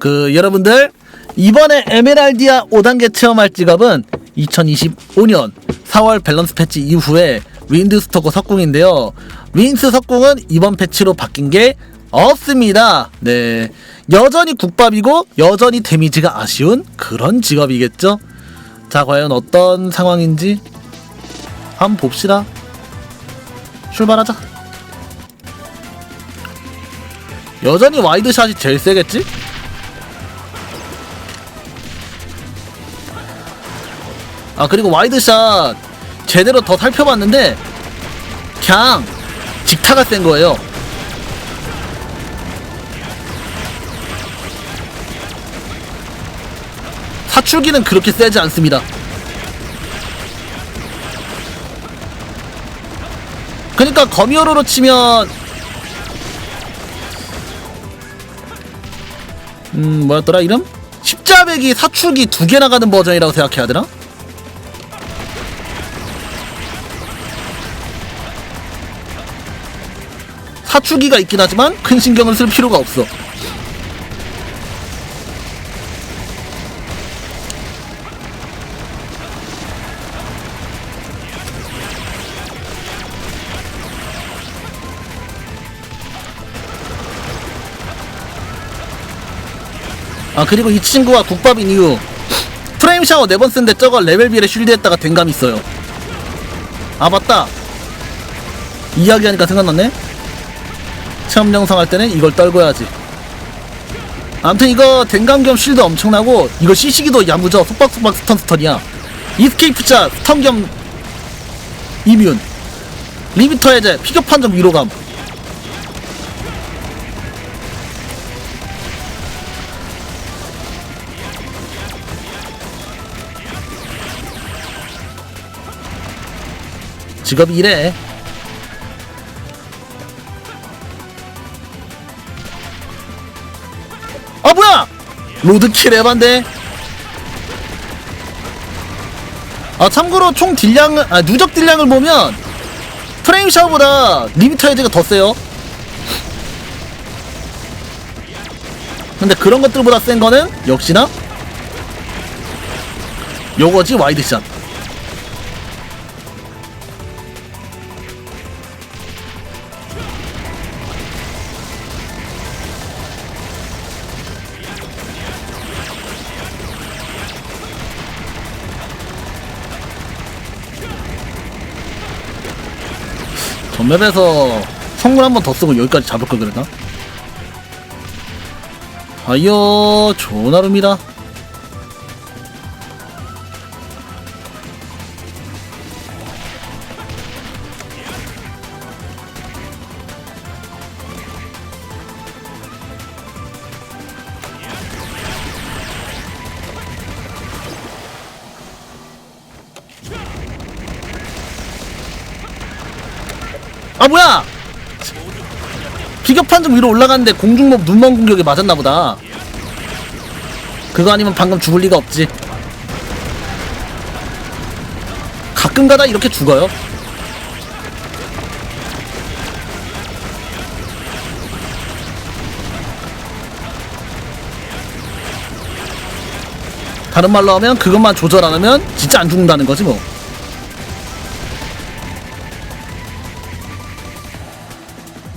그 여러분들 이번에 에메랄디아 5단계 체험할 직업은 2025년 4월 밸런스 패치 이후에 윈드 스토커 석궁인데요. 윈스 석궁은 이번 패치로 바뀐 게 없습니다. 네. 여전히 국밥이고 여전히 데미지가 아쉬운 그런 직업이겠죠. 자, 과연 어떤 상황인지 한번 봅시다. 출발하자. 여전히 와이드샷이 제일 세겠지? 아 그리고 와이드샷 제대로 더 살펴봤는데 그냥 직타가 센 거예요. 사출기는 그렇게 세지 않습니다. 그러니까 거미호로로 치면 음 뭐였더라 이름? 십자백이 사출기 두 개 나가는 버전이라고 생각해야 되나? 사출기가 있긴 하지만 큰 신경을 쓸 필요가 없어. 아 그리고 이 친구가 국밥인 이유 프레임 샤워 네 번 쓴데 저거 레벨 비에 쉴드했다가 댕감 있어요. 아 맞다. 이야기하니까 생각났네. 체험 영상 할 때는 이걸 떨궈야지. 아무튼 이거 댕감 겸 쉴드 엄청나고 이거 시시기도 야무져 속박속박 스턴 스턴이야. 이스케이프자 스턴 겸 이뮨 리미터 해제 피격 판정 위로감 직업이 이래 로드킬 에반데. 아 참고로 총 딜량을 아 누적 딜량을 보면 프레임 샤워보다 리미터 헤드가 더 세요. 근데 그런 것들보다 센 거는 역시나 요거지 와이드샷 맵에서 성물 한 번 더 쓰고 여기까지 잡을 걸 그랬나? 좋은 하루입니다 아 뭐야? 비격판 좀 위로 올라갔는데 공중몹 눈먼 공격에 맞았나 보다. 그거 아니면 방금 죽을 리가 없지. 가끔가다 이렇게 죽어요? 다른 말로 하면 그것만 조절 안 하면 진짜 안 죽는다는 거지 뭐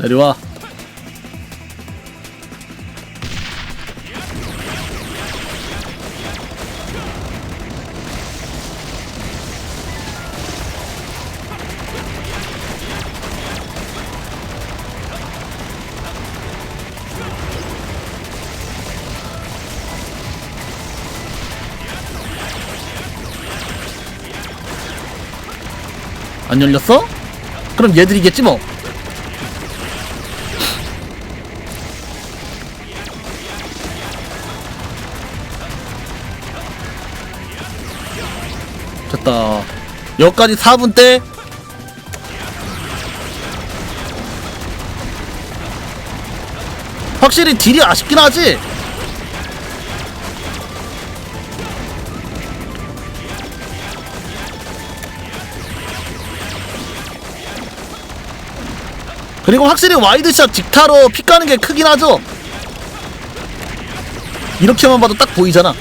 내려와 안 열렸어? 그럼 얘들이겠지 뭐 여기까지 4분 때. 확실히 딜이 아쉽긴 하지? 그리고 확실히 와이드샷 직타로 피 까는 게 크긴 하죠? 이렇게만 봐도 딱 보이잖아.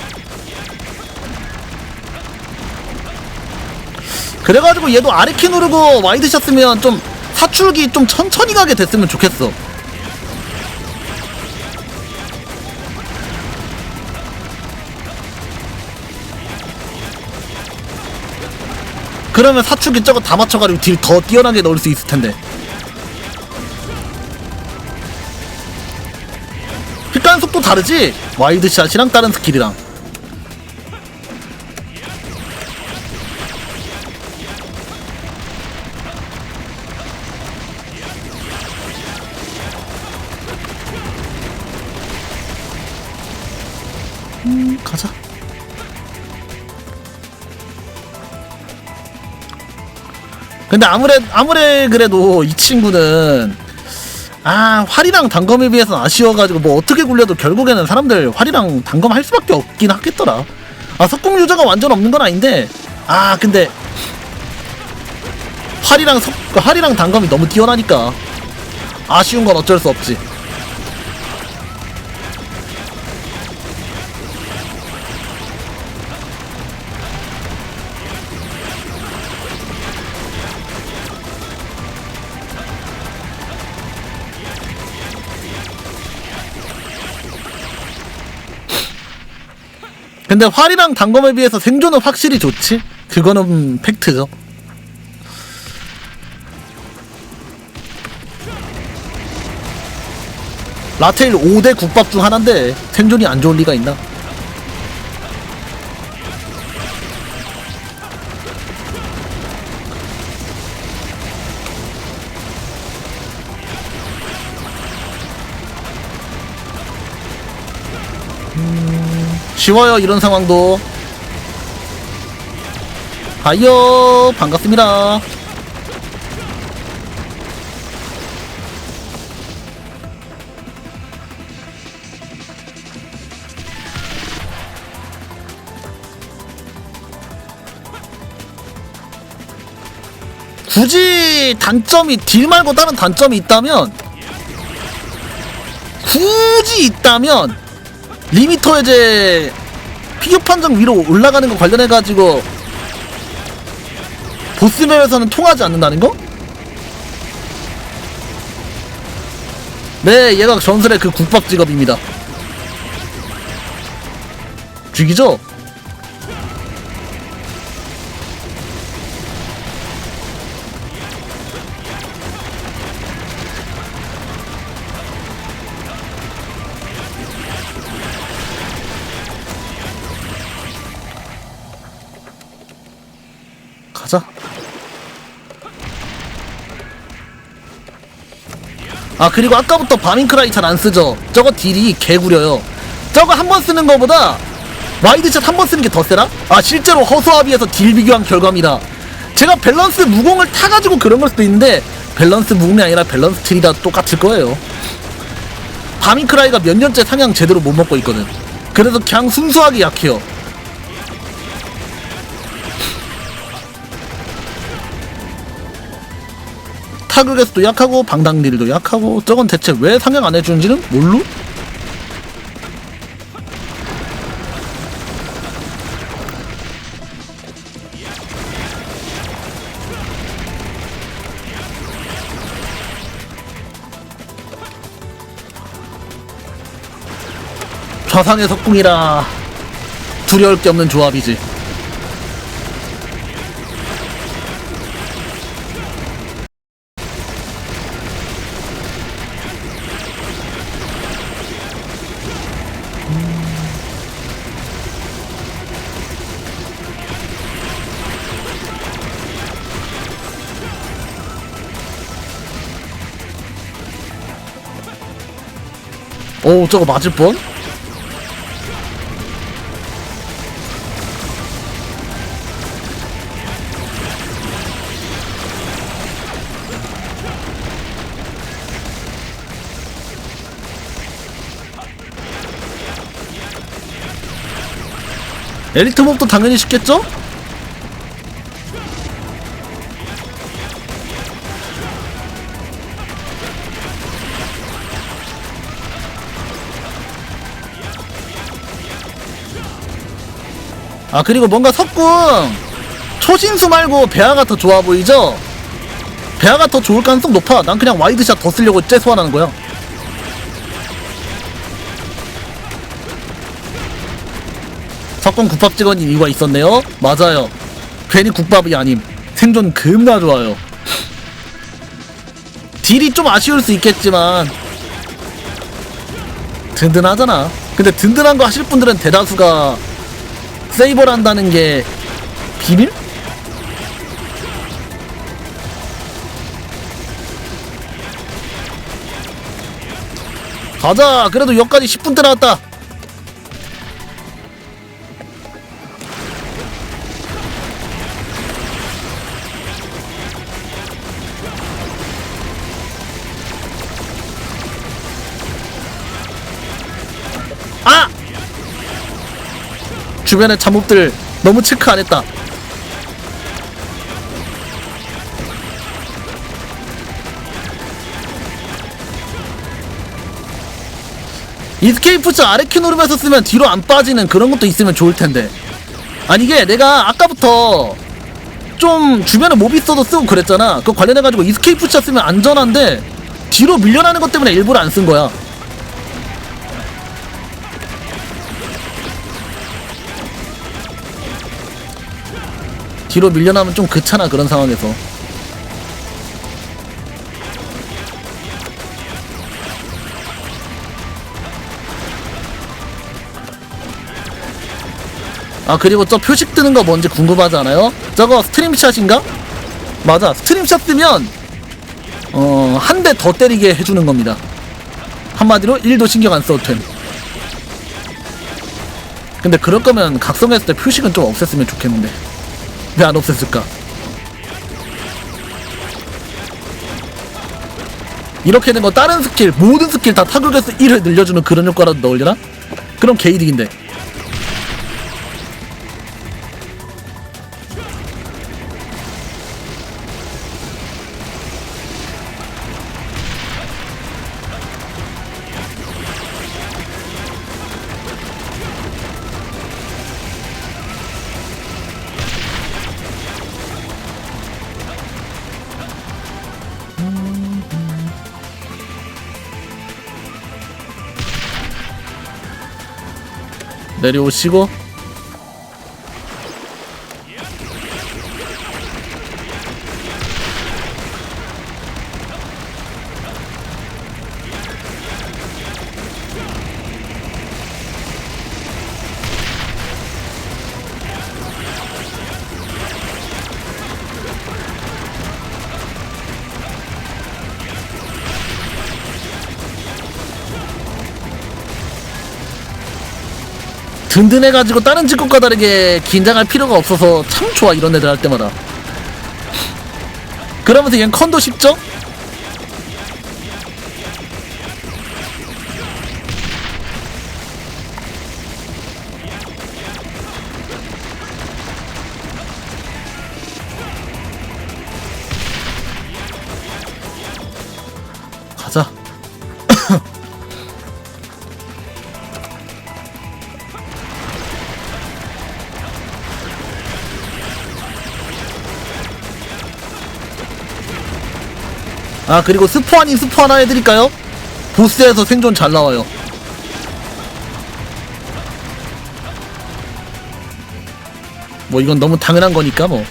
그래가지고 얘도 아래키 누르고 와이드샷 쓰면 좀 사출기 좀 천천히 가게 됐으면 좋겠어. 그러면 사출기 저거 다 맞춰가지고 딜 더 뛰어나게 넣을 수 있을 텐데. 휘간 속도 다르지? 와이드샷이랑 다른 스킬이랑. 근데 아무래 아무래 그래도 이 친구는 아 활이랑 단검에 비해서 는 아쉬워가지고 뭐 어떻게 굴려도 결국에는 사람들 활이랑 단검 할 수밖에 없긴 하겠더라. 아 석궁 유저가 완전 없는 건 아닌데 아 근데 활이랑 석 활이랑 단검이 너무 뛰어나니까 아쉬운 건 어쩔 수 없지. 근데 활이랑 단검에 비해서 생존은 확실히 좋지. 그거는 팩트죠. 라테일 5대 국밥 중 하나인데 생존이 안 좋을 리가 있나? 쉬워요 이런 상황도. 하이요 반갑습니다. 굳이 단점이 딜 말고 다른 단점이 있다면 굳이 있다면 리미터 이제 피규어 판정 위로 올라가는 거 관련해 가지고 보스맵에서는 통하지 않는다는 거? 네, 얘가 전설의 그 국밥 직업입니다. 죽이죠? 아 그리고 아까부터 바밍크라이 잘 안 쓰죠. 저거 딜이 개구려요. 저거 한 번 쓰는 거보다 와이드샷 한 번 쓰는 게 더 세라? 아 실제로 허수아비에서 딜 비교한 결과입니다. 제가 밸런스 무공을 타가지고 그런 걸 수도 있는데 밸런스 무공이 아니라 밸런스 딜이다 똑같을 거예요. 바밍크라이가 몇 년째 상향 제대로 못 먹고 있거든. 그래서 그냥 순수하게 약해요. 타격에서도 약하고 방당딜도 약하고 저건 대체 왜 상향 안 해주는지는 몰루? 좌상의 석궁이라 두려울 게 없는 조합이지. 오 저거 맞을 뻔? 엘리트 몹도 당연히 쉽겠죠? 아 그리고 뭔가 석궁! 초신수 말고 배아가 더 좋아 보이죠? 배아가 더 좋을 가능성 높아. 난 그냥 와이드샷 더 쓰려고 쟤 소환하는 거야. 석궁 국밥 찍어진 이유가 있었네요. 맞아요. 괜히 국밥이 아님. 생존 겁나 좋아요. 딜이 좀 아쉬울 수 있겠지만 든든하잖아. 근데 든든한 거 하실 분들은 대다수가 세이버를 한다는 게 비밀? 가자 그래도 여기까지 10분대 나왔다 주변의 잠옷들 너무 체크 안 했다. 이스케이프츠 아래키 누르면서 쓰면 뒤로 안 빠지는 그런 것도 있으면 좋을 텐데. 아니 이게 내가 아까부터 좀 주변에 몹 있어도 쓰고 그랬잖아. 그 관련해가지고 이스케이프츠 쓰면 안전한데 뒤로 밀려나는 것 때문에 일부러 안 쓴 거야. 뒤로 밀려나면 좀 그찮아 그런 상황에서 아 그리고 저 표식 뜨는 거 뭔지 궁금하지 않아요? 저거 스트림샷인가? 맞아 스트림샷 쓰면 어 한 대 더 때리게 해주는 겁니다 한마디로 1도 신경 안 써도 됨 근데 그럴 거면 각성했을 때 표식은 좀 없앴으면 좋겠는데 왜 안 없앴을까? 이렇게 된 거 다른 스킬 모든 스킬 다 타격에서 1을 늘려주는 그런 효과라도 넣으려나? 그럼 개이득인데 내려오시고 든든해가지고 다른 직업과 다르게 긴장할 필요가 없어서 참 좋아 이런 애들 할 때마다 그러면서 얜 컨도 쉽죠? 아 그리고 스포 아닌 스포 하나 해드릴까요? 보스에서 생존 잘 나와요 뭐 이건 너무 당연한 거니까 뭐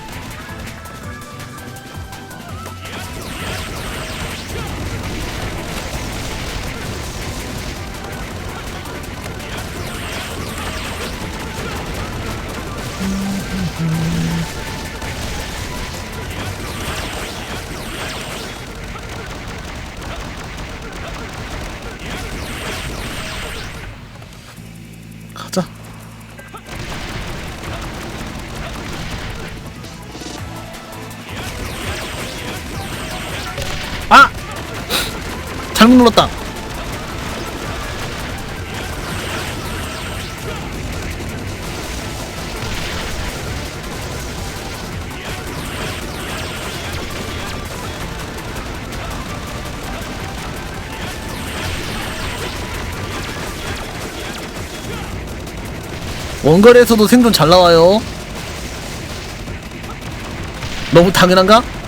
눌렀다 원거리에서도 생존 잘 나와요 너무 당연한가?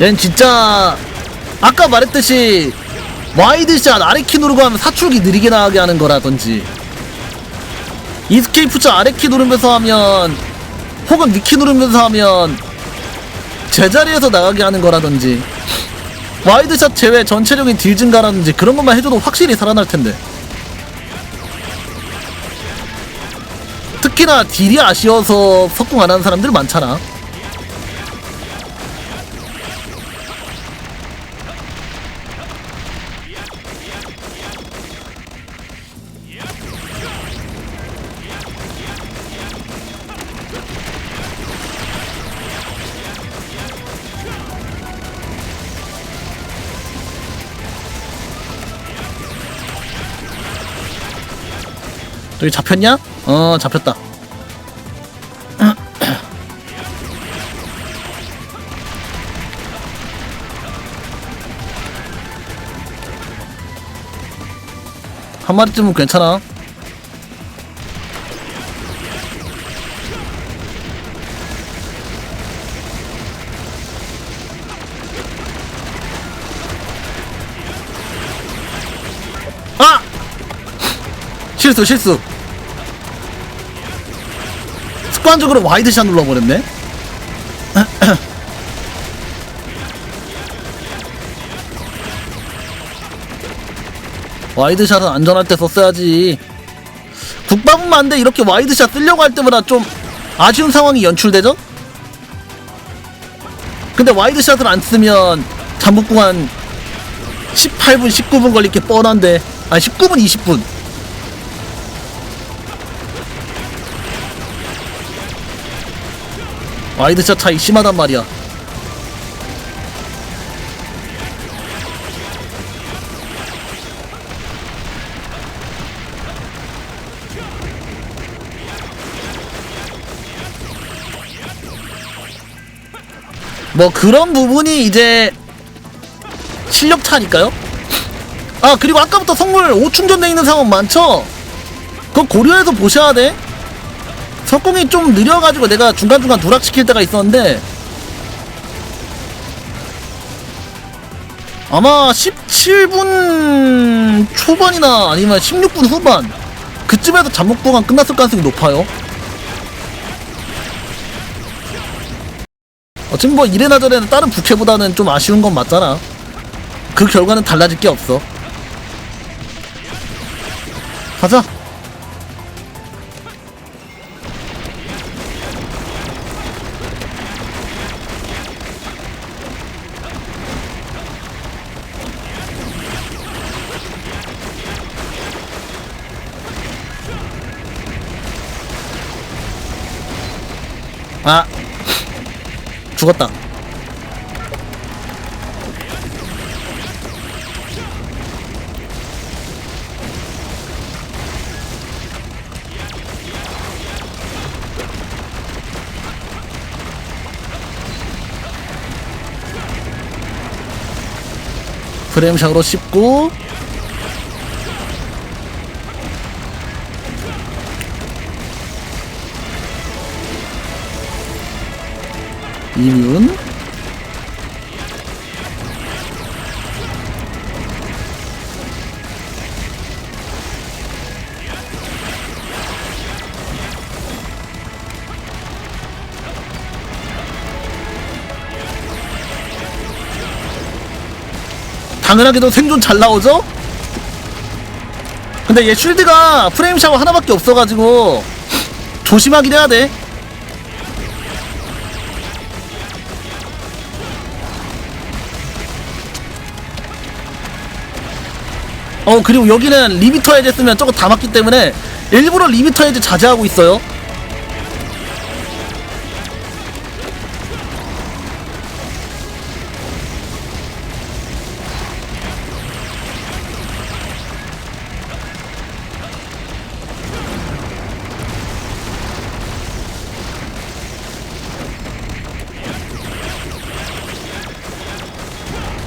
얜 진짜 아까 말했듯이 와이드샷 아래키 누르고 하면 사출기 느리게 나가게 하는 거라든지. 이스케이프자 아래키 누르면서 하면 혹은 위키 누르면서 하면 제자리에서 나가게 하는 거라든지. 와이드샷 제외 전체적인 딜 증가라든지 그런 것만 해줘도 확실히 살아날 텐데. 특히나 딜이 아쉬워서 석궁 안 하는 사람들 많잖아 저기 잡혔냐? 어 잡혔다 한 마리쯤은 괜찮아 아! 실수 실수. 습관적으로 와이드샷 눌러버렸네. 와이드샷은 안전할 때 썼어야지. 국밥은 만데 이렇게 와이드샷 쓰려고 할 때마다 좀 아쉬운 상황이 연출되죠? 근데 와이드샷을 안 쓰면 잠복궁 한 18분 19분 걸릴 게 뻔한데 아 19분 20분 와이드샷 차이 심하단 말이야. 뭐 그런 부분이 이제 실력 차니까요. 아 그리고 아까부터 성물 5충전돼 있는 상황 많죠? 그거 고려해서 보셔야 돼. 석궁이 좀 느려가지고 내가 중간중간 누락시킬 때가 있었는데 아마 17분 초반이나 아니면 16분 후반 그쯤에서 잠복 구간 끝났을 가능성이 높아요. 어차피 뭐 이래나 저래나 다른 부캐보다는 좀 아쉬운 건 맞잖아. 그 결과는 달라질 게 없어. 가자 죽었다. 프레임샷으로 씹고 이윤 당연하게도 생존 잘 나오죠? 근데 얘 쉴드가 프레임 샤워 하나밖에 없어가지고 조심하긴 해야 돼. 어 그리고 여기는 리미터 해제 쓰면 조금 다 맞기 때문에 일부러 리미터 해제 자제하고 있어요.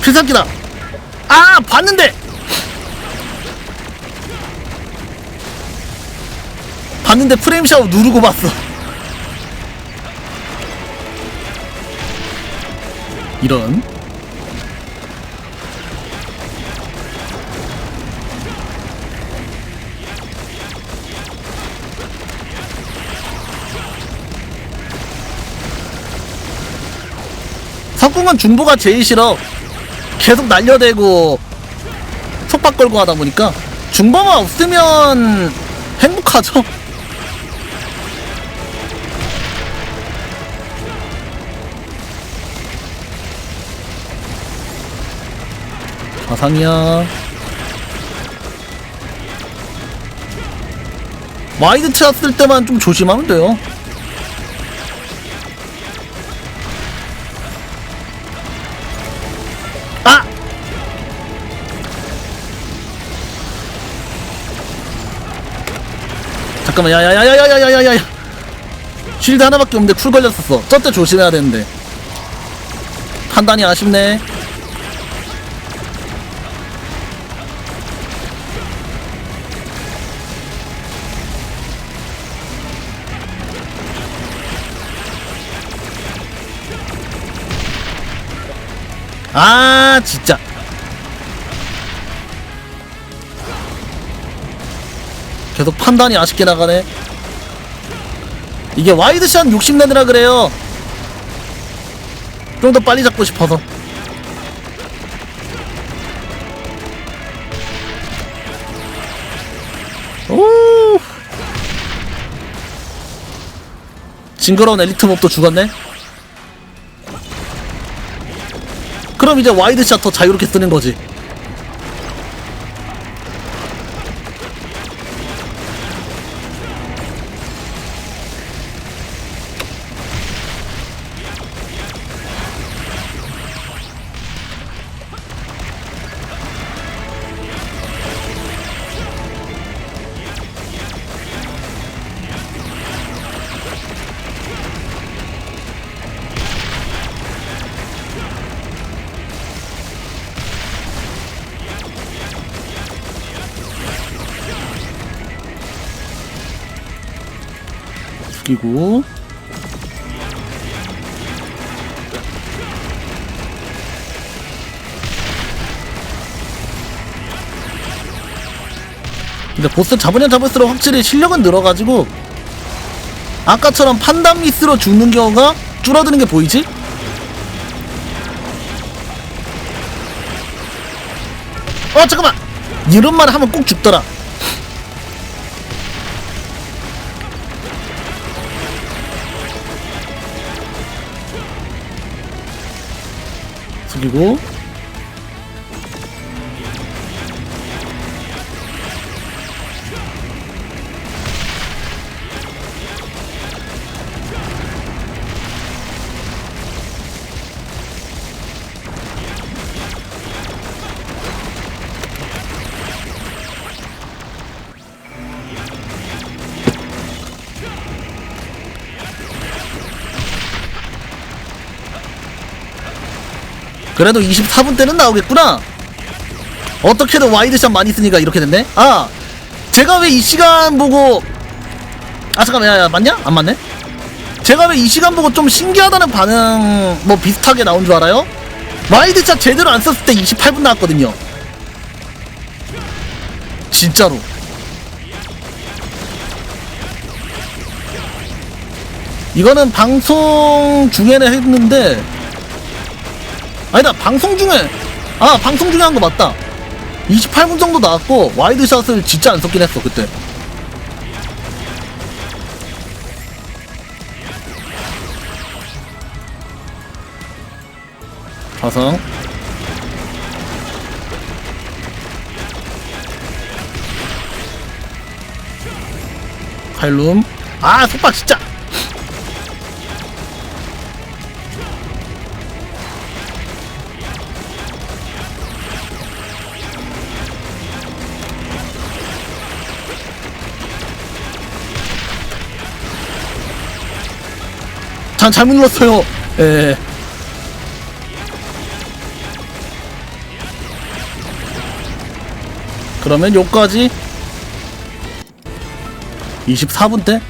필살기다. 아 봤는데! 봤는데 프레임 샤워 누르고 봤어. 이런. 석궁은 중보가 제일 싫어. 계속 날려대고 속박 걸고 하다 보니까 중보가 없으면 행복하죠 가상이야. 와이드 쳤을 때만 좀 조심하면 돼요. 아! 잠깐만 야야야야야야야야야. 쉴드 하나밖에 없는데 쿨 걸렸었어. 저 때 조심해야 되는데. 판단이 아쉽네 아 진짜. 계속 판단이 아쉽게 나가네. 이게 와이드샷 욕심내느라 그래요. 좀 더 빨리 잡고 싶어서. 오! 징그러운 엘리트 몹도 죽었네 그럼 이제 와이드샷 더 자유롭게 쓰는 거지 죽이고. 근데 보스 잡으면 잡을수록 확실히 실력은 늘어가지고 아까처럼 판단 미스로 죽는 경우가 줄어드는 게 보이지? 어 잠깐만! 이런 말 하면 꼭 죽더라 숙이고 그래도 24분 때는 나오겠구나. 어떻게든 와이드샷 많이 쓰니까 이렇게 됐네. 아, 제가 왜 이 시간 보고 아 잠깐만, 야야 맞냐? 안 맞네. 제가 왜 이 시간 보고 좀 신기하다는 반응 뭐 비슷하게 나온 줄 알아요? 와이드샷 제대로 안 썼을 때 28분 나왔거든요. 진짜로. 이거는 방송 중에는 했는데 아니다 방송 중에 아 방송 중에 한 거 맞다. 28분 정도 나왔고 와이드샷을 진짜 안 썼긴 했어 그때. 가성. 칼룸 아 속박 진짜 잘, 잘못 눌렀어요. 예. 그러면 요까지 24분 때